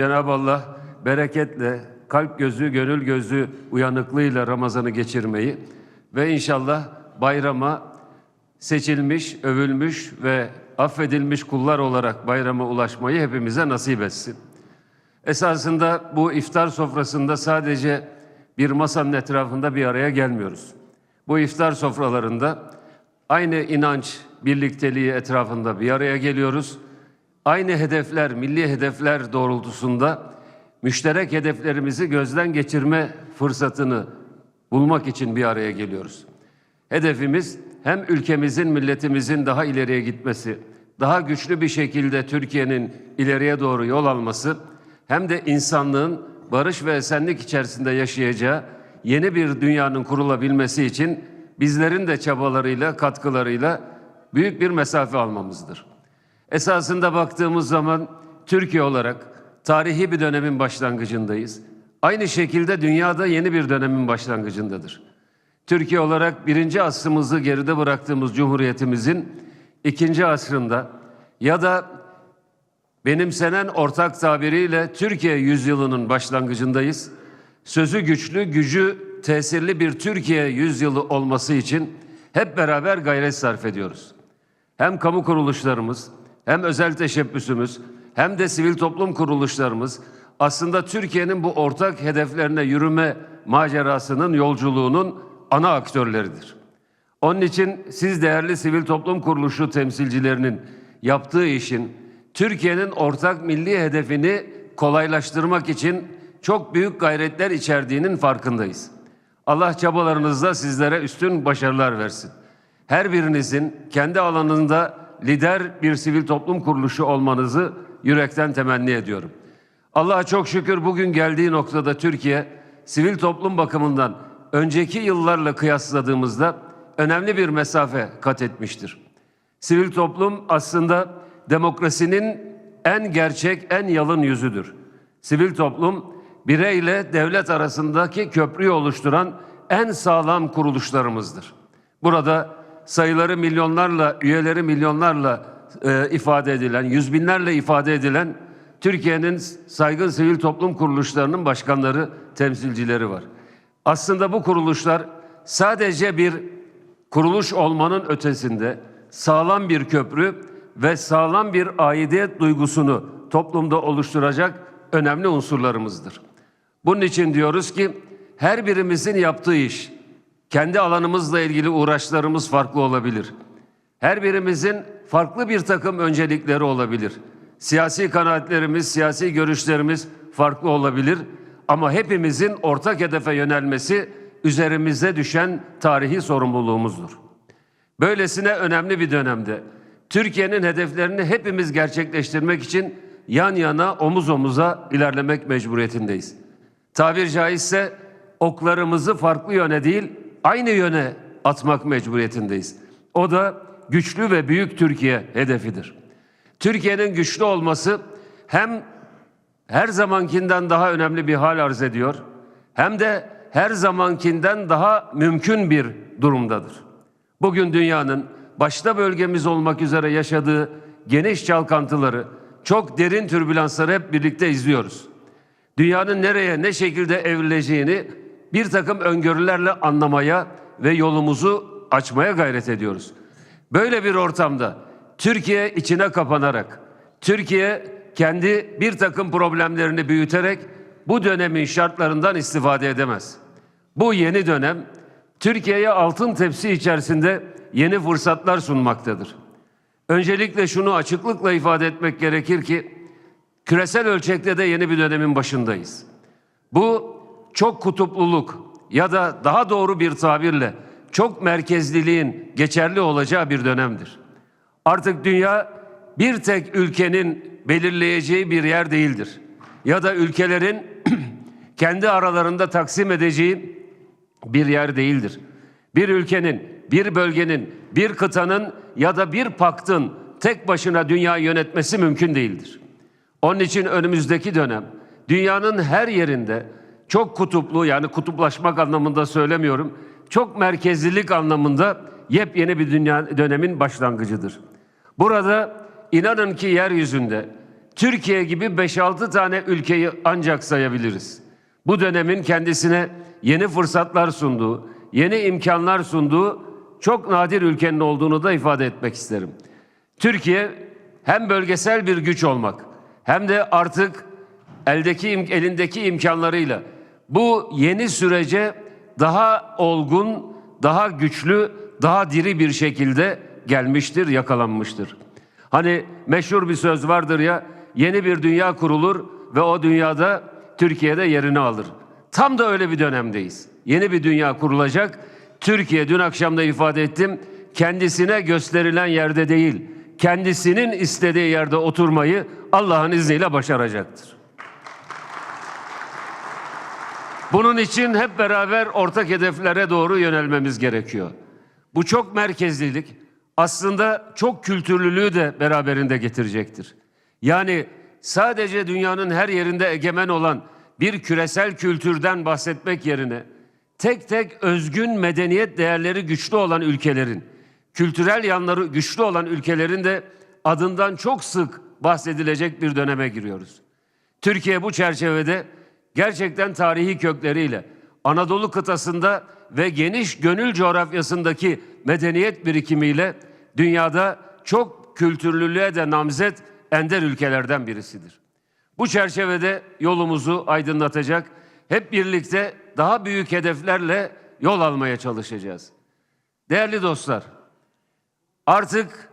Cenab-ı Allah bereketle, kalp gözü, gönül gözü uyanıklığıyla Ramazan'ı geçirmeyi ve inşallah bayrama seçilmiş, övülmüş ve affedilmiş kullar olarak bayrama ulaşmayı hepimize nasip etsin. Esasında bu iftar sofrasında sadece bir masanın etrafında bir araya gelmiyoruz. Bu iftar sofralarında aynı inanç birlikteliği etrafında bir araya geliyoruz. Aynı hedefler, milli hedefler doğrultusunda müşterek hedeflerimizi gözden geçirme fırsatını bulmak için bir araya geliyoruz. Hedefimiz hem ülkemizin, milletimizin daha ileriye gitmesi, daha güçlü bir şekilde Türkiye'nin ileriye doğru yol alması, hem de insanlığın barış ve esenlik içerisinde yaşayacağı yeni bir dünyanın kurulabilmesi için bizlerin de çabalarıyla, katkılarıyla büyük bir mesafe almamızdır. Esasında baktığımız zaman Türkiye olarak tarihi bir dönemin başlangıcındayız. Aynı şekilde dünyada yeni bir dönemin başlangıcındadır. Türkiye olarak birinci asrımızı geride bıraktığımız Cumhuriyetimizin ikinci asrında ya da benimsenen ortak tabiriyle Türkiye yüzyılının başlangıcındayız. Sözü güçlü, gücü tesirli bir Türkiye yüzyılı olması için hep beraber gayret sarf ediyoruz. Hem kamu kuruluşlarımız, hem özel teşebbüsümüz, hem de sivil toplum kuruluşlarımız aslında Türkiye'nin bu ortak hedeflerine yürüme macerasının, yolculuğunun ana aktörleridir. Onun için siz değerli sivil toplum kuruluşu temsilcilerinin yaptığı işin Türkiye'nin ortak milli hedefini kolaylaştırmak için çok büyük gayretler içerdiğinin farkındayız. Allah çabalarınızda sizlere üstün başarılar versin. Her birinizin kendi alanında lider bir sivil toplum kuruluşu olmanızı yürekten temenni ediyorum. Allah'a çok şükür bugün geldiği noktada Türkiye sivil toplum bakımından önceki yıllarla kıyasladığımızda önemli bir mesafe kat etmiştir. Sivil toplum aslında demokrasinin en gerçek, en yalın yüzüdür. Sivil toplum bireyle devlet arasındaki köprüyü oluşturan en sağlam kuruluşlarımızdır. Burada sayıları milyonlarla, üyeleri milyonlarla e, ifade edilen, yüz binlerle ifade edilen Türkiye'nin saygın sivil toplum kuruluşlarının başkanları, temsilcileri var. Aslında bu kuruluşlar sadece bir kuruluş olmanın ötesinde sağlam bir köprü ve sağlam bir aidiyet duygusunu toplumda oluşturacak önemli unsurlarımızdır. Bunun için diyoruz ki her birimizin yaptığı iş kendi alanımızla ilgili uğraşlarımız farklı olabilir. Her birimizin farklı bir takım öncelikleri olabilir. Siyasi kanaatlerimiz, siyasi görüşlerimiz farklı olabilir ama hepimizin ortak hedefe yönelmesi üzerimize düşen tarihi sorumluluğumuzdur. Böylesine önemli bir dönemde Türkiye'nin hedeflerini hepimiz gerçekleştirmek için yan yana omuz omuza ilerlemek mecburiyetindeyiz. Tabir caizse oklarımızı farklı yöne değil aynı yöne atmak mecburiyetindeyiz. O da güçlü ve büyük Türkiye hedefidir. Türkiye'nin güçlü olması hem her zamankinden daha önemli bir hal arz ediyor hem de her zamankinden daha mümkün bir durumdadır. Bugün dünyanın başta bölgemiz olmak üzere yaşadığı geniş çalkantıları, çok derin türbülansları hep birlikte izliyoruz. Dünyanın nereye, ne şekilde evrileceğini bir takım öngörülerle anlamaya ve yolumuzu açmaya gayret ediyoruz. Böyle bir ortamda Türkiye içine kapanarak, Türkiye kendi bir takım problemlerini büyüterek bu dönemin şartlarından istifade edemez. Bu yeni dönem Türkiye'ye altın tepsi içerisinde yeni fırsatlar sunmaktadır. Öncelikle şunu açıklıkla ifade etmek gerekir ki küresel ölçekte de yeni bir dönemin başındayız. Bu çok kutupluluk ya da daha doğru bir tabirle çok merkezliliğin geçerli olacağı bir dönemdir. Artık dünya bir tek ülkenin belirleyeceği bir yer değildir. Ya da ülkelerin kendi aralarında taksim edeceği bir yer değildir. Bir ülkenin, bir bölgenin, bir kıtanın ya da bir paktın tek başına dünyayı yönetmesi mümkün değildir. Onun için önümüzdeki dönem dünyanın her yerinde çok kutuplu yani kutuplaşmak anlamında söylemiyorum. Çok merkezlilik anlamında yepyeni bir dünya dönemin başlangıcıdır. Burada inanın ki yeryüzünde Türkiye gibi 5-6 tane ülkeyi ancak sayabiliriz. Bu dönemin kendisine yeni fırsatlar sunduğu, yeni imkanlar sunduğu çok nadir ülkenin olduğunu da ifade etmek isterim. Türkiye hem bölgesel bir güç olmak hem de artık eldeki elindeki imkanlarıyla bu yeni sürece daha olgun, daha güçlü, daha diri bir şekilde gelmiştir, yakalanmıştır. Hani meşhur bir söz vardır ya, yeni bir dünya kurulur ve o dünyada Türkiye'de yerini alır. Tam da öyle bir dönemdeyiz. Yeni bir dünya kurulacak. Türkiye dün akşam da ifade ettim. Kendisine gösterilen yerde değil, kendisinin istediği yerde oturmayı Allah'ın izniyle başaracaktır. Bunun için hep beraber ortak hedeflere doğru yönelmemiz gerekiyor. Bu çok merkezlilik aslında çok kültürlülüğü de beraberinde getirecektir. Yani sadece dünyanın her yerinde egemen olan bir küresel kültürden bahsetmek yerine tek tek özgün medeniyet değerleri güçlü olan ülkelerin, kültürel yanları güçlü olan ülkelerin de adından çok sık bahsedilecek bir döneme giriyoruz. Türkiye bu çerçevede gerçekten tarihi kökleriyle Anadolu kıtasında ve geniş gönül coğrafyasındaki medeniyet birikimiyle dünyada çok kültürlülüğe de namzet ender ülkelerden birisidir. Bu çerçevede yolumuzu aydınlatacak, hep birlikte daha büyük hedeflerle yol almaya çalışacağız. Değerli dostlar, artık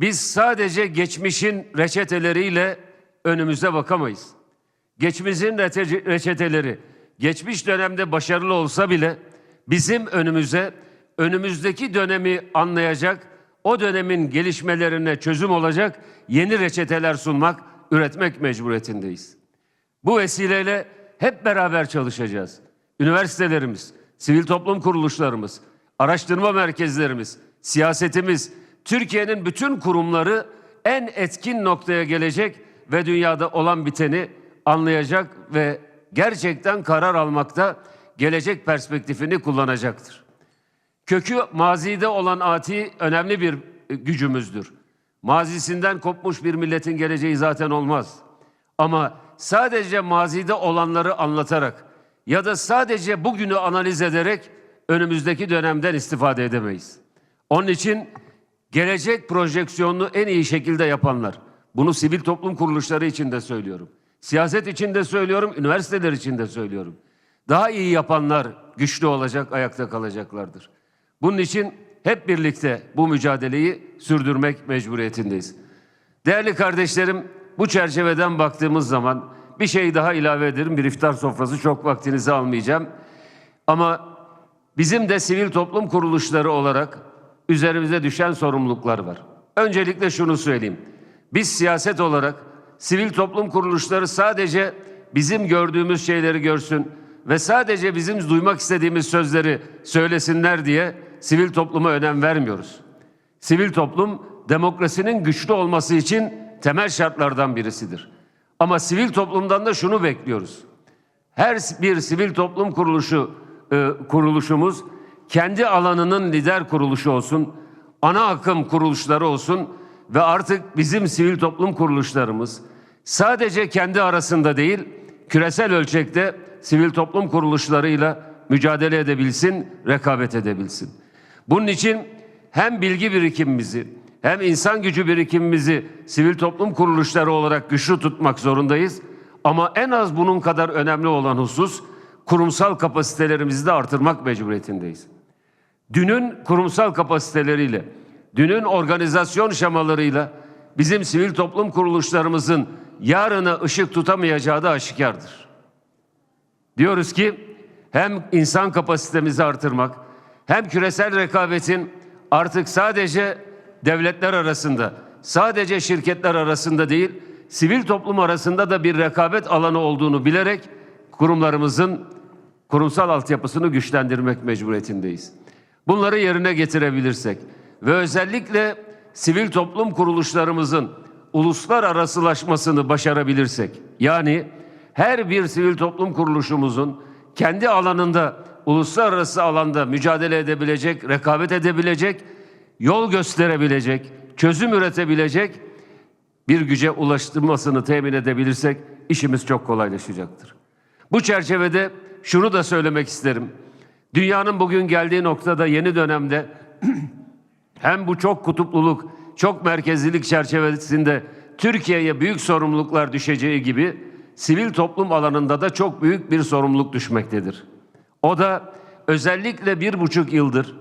biz sadece geçmişin reçeteleriyle önümüze bakamayız. Geçmişin reçeteleri geçmiş dönemde başarılı olsa bile bizim önümüze önümüzdeki dönemi anlayacak, o dönemin gelişmelerine çözüm olacak yeni reçeteler sunmak, üretmek mecburiyetindeyiz. Bu vesileyle hep beraber çalışacağız. Üniversitelerimiz, sivil toplum kuruluşlarımız, araştırma merkezlerimiz, siyasetimiz, Türkiye'nin bütün kurumları en etkin noktaya gelecek ve dünyada olan biteni anlayacak ve gerçekten karar almakta gelecek perspektifini kullanacaktır. Kökü mazide olan ati önemli bir e, gücümüzdür. Mazisinden kopmuş bir milletin geleceği zaten olmaz. Ama sadece mazide olanları anlatarak ya da sadece bugünü analiz ederek önümüzdeki dönemden istifade edemeyiz. Onun için gelecek projeksiyonunu en iyi şekilde yapanlar, bunu sivil toplum kuruluşları için de söylüyorum. Siyaset için de söylüyorum, üniversiteler için de söylüyorum. Daha iyi yapanlar güçlü olacak, ayakta kalacaklardır. Bunun için hep birlikte bu mücadeleyi sürdürmek mecburiyetindeyiz. Değerli kardeşlerim, bu çerçeveden baktığımız zaman bir şey daha ilave ederim. Bir iftar sofrası çok vaktinizi almayacağım. Ama bizim de sivil toplum kuruluşları olarak üzerimize düşen sorumluluklar var. Öncelikle şunu söyleyeyim. Biz siyaset olarak sivil toplum kuruluşları sadece bizim gördüğümüz şeyleri görsün ve sadece bizim duymak istediğimiz sözleri söylesinler diye sivil topluma önem vermiyoruz. Sivil toplum demokrasinin güçlü olması için temel şartlardan birisidir. Ama sivil toplumdan da şunu bekliyoruz. Her bir sivil toplum kuruluşu e, kuruluşumuz kendi alanının lider kuruluşu olsun, ana akım kuruluşları olsun ve artık bizim sivil toplum kuruluşlarımız sadece kendi arasında değil, küresel ölçekte sivil toplum kuruluşlarıyla mücadele edebilsin, rekabet edebilsin. Bunun için hem bilgi birikimimizi hem insan gücü birikimimizi sivil toplum kuruluşları olarak güçlü tutmak zorundayız. Ama en az bunun kadar önemli olan husus kurumsal kapasitelerimizi de artırmak mecburiyetindeyiz. Dünün kurumsal kapasiteleriyle, dünün organizasyon şemalarıyla bizim sivil toplum kuruluşlarımızın yarına ışık tutamayacağı da aşikardır. Diyoruz ki hem insan kapasitemizi artırmak hem küresel rekabetin artık sadece devletler arasında, sadece şirketler arasında değil, sivil toplum arasında da bir rekabet alanı olduğunu bilerek kurumlarımızın kurumsal altyapısını güçlendirmek mecburiyetindeyiz. Bunları yerine getirebilirsek ve özellikle sivil toplum kuruluşlarımızın uluslararasılaşmasını başarabilirsek, yani her bir sivil toplum kuruluşumuzun kendi alanında, uluslararası alanda mücadele edebilecek, rekabet edebilecek, yol gösterebilecek, çözüm üretebilecek bir güce ulaştırmasını temin edebilirsek işimiz çok kolaylaşacaktır. Bu çerçevede şunu da söylemek isterim. Dünyanın bugün geldiği noktada yeni dönemde hem bu çok kutupluluk, çok merkezlilik çerçevesinde Türkiye'ye büyük sorumluluklar düşeceği gibi sivil toplum alanında da çok büyük bir sorumluluk düşmektedir. O da özellikle bir buçuk yıldır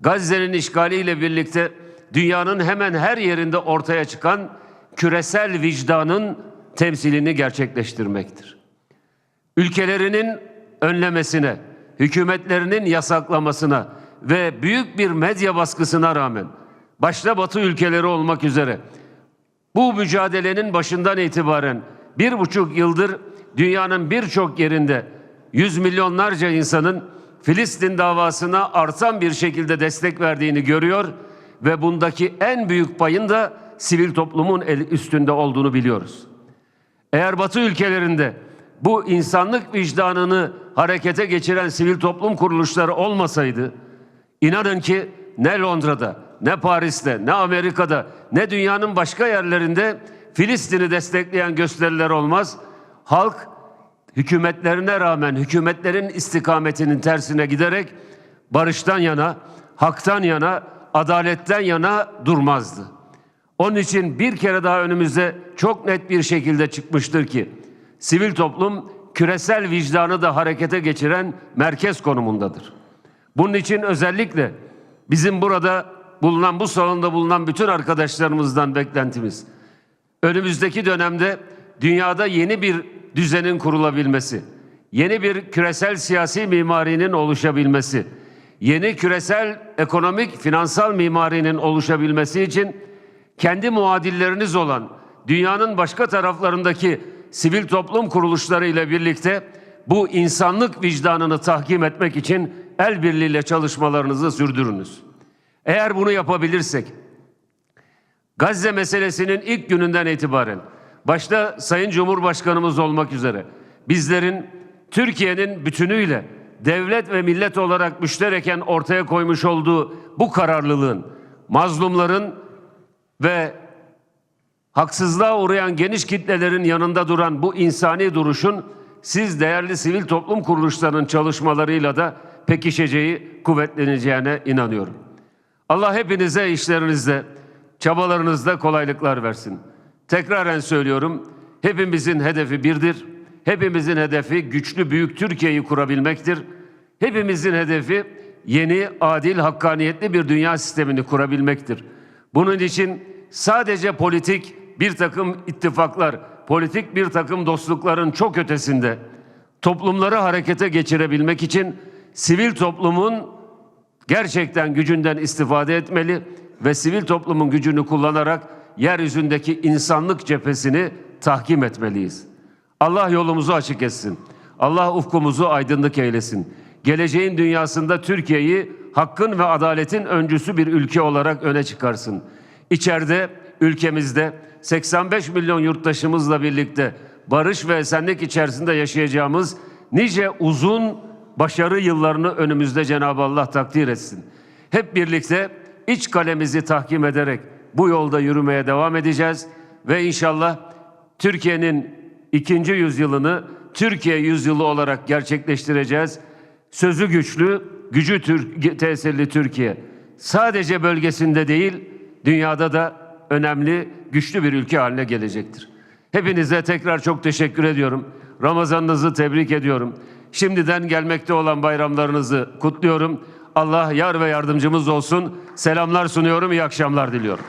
Gazze'nin işgaliyle birlikte dünyanın hemen her yerinde ortaya çıkan küresel vicdanın temsilini gerçekleştirmektir. Ülkelerinin önlemesine, hükümetlerinin yasaklamasına ve büyük bir medya baskısına rağmen başta Batı ülkeleri olmak üzere bu mücadelenin başından itibaren bir buçuk yıldır dünyanın birçok yerinde yüz milyonlarca insanın Filistin davasına artan bir şekilde destek verdiğini görüyor ve bundaki en büyük payın da sivil toplumun el üstünde olduğunu biliyoruz. Eğer Batı ülkelerinde bu insanlık vicdanını harekete geçiren sivil toplum kuruluşları olmasaydı, inanın ki ne Londra'da, ne Paris'te, ne Amerika'da, ne dünyanın başka yerlerinde Filistin'i destekleyen gösteriler olmaz. Halk hükümetlerine rağmen hükümetlerin istikametinin tersine giderek barıştan yana, haktan yana, adaletten yana durmazdı. Onun için bir kere daha önümüze çok net bir şekilde çıkmıştır ki sivil toplum küresel vicdanı da harekete geçiren merkez konumundadır. Bunun için özellikle bizim burada bulunan bu salonda bulunan bütün arkadaşlarımızdan beklentimiz önümüzdeki dönemde dünyada yeni bir düzenin kurulabilmesi, yeni bir küresel siyasi mimarinin oluşabilmesi, yeni küresel ekonomik finansal mimarinin oluşabilmesi için kendi muadilleriniz olan dünyanın başka taraflarındaki sivil toplum kuruluşları ile birlikte bu insanlık vicdanını tahkim etmek için el birliğiyle çalışmalarınızı sürdürünüz. Eğer bunu yapabilirsek Gazze meselesinin ilk gününden itibaren başta Sayın Cumhurbaşkanımız olmak üzere bizlerin Türkiye'nin bütünüyle devlet ve millet olarak müştereken ortaya koymuş olduğu bu kararlılığın mazlumların ve haksızlığa uğrayan geniş kitlelerin yanında duran bu insani duruşun siz değerli sivil toplum kuruluşlarının çalışmalarıyla da pekişeceği, kuvvetleneceğine inanıyorum. Allah hepinize işlerinizde, çabalarınızda kolaylıklar versin. Tekraren söylüyorum, hepimizin hedefi birdir. Hepimizin hedefi güçlü büyük Türkiye'yi kurabilmektir. Hepimizin hedefi yeni, adil, hakkaniyetli bir dünya sistemini kurabilmektir. Bunun için sadece politik bir takım ittifaklar, politik bir takım dostlukların çok ötesinde toplumları harekete geçirebilmek için sivil toplumun gerçekten gücünden istifade etmeli ve sivil toplumun gücünü kullanarak yeryüzündeki insanlık cephesini tahkim etmeliyiz. Allah yolumuzu açık etsin. Allah ufkumuzu aydınlık eylesin. Geleceğin dünyasında Türkiye'yi hakkın ve adaletin öncüsü bir ülke olarak öne çıkarsın. İçeride, ülkemizde 85 milyon yurttaşımızla birlikte barış ve esenlik içerisinde yaşayacağımız nice uzun başarı yıllarını önümüzde Cenab-ı Allah takdir etsin. Hep birlikte iç kalemizi tahkim ederek bu yolda yürümeye devam edeceğiz ve inşallah Türkiye'nin ikinci yüzyılını Türkiye yüzyılı olarak gerçekleştireceğiz. Sözü güçlü, gücü Türk, tesirli Türkiye. Sadece bölgesinde değil, dünyada da önemli, güçlü bir ülke haline gelecektir. Hepinize tekrar çok teşekkür ediyorum. Ramazanınızı tebrik ediyorum. Şimdiden gelmekte olan bayramlarınızı kutluyorum. Allah yar ve yardımcımız olsun. Selamlar sunuyorum, iyi akşamlar diliyorum.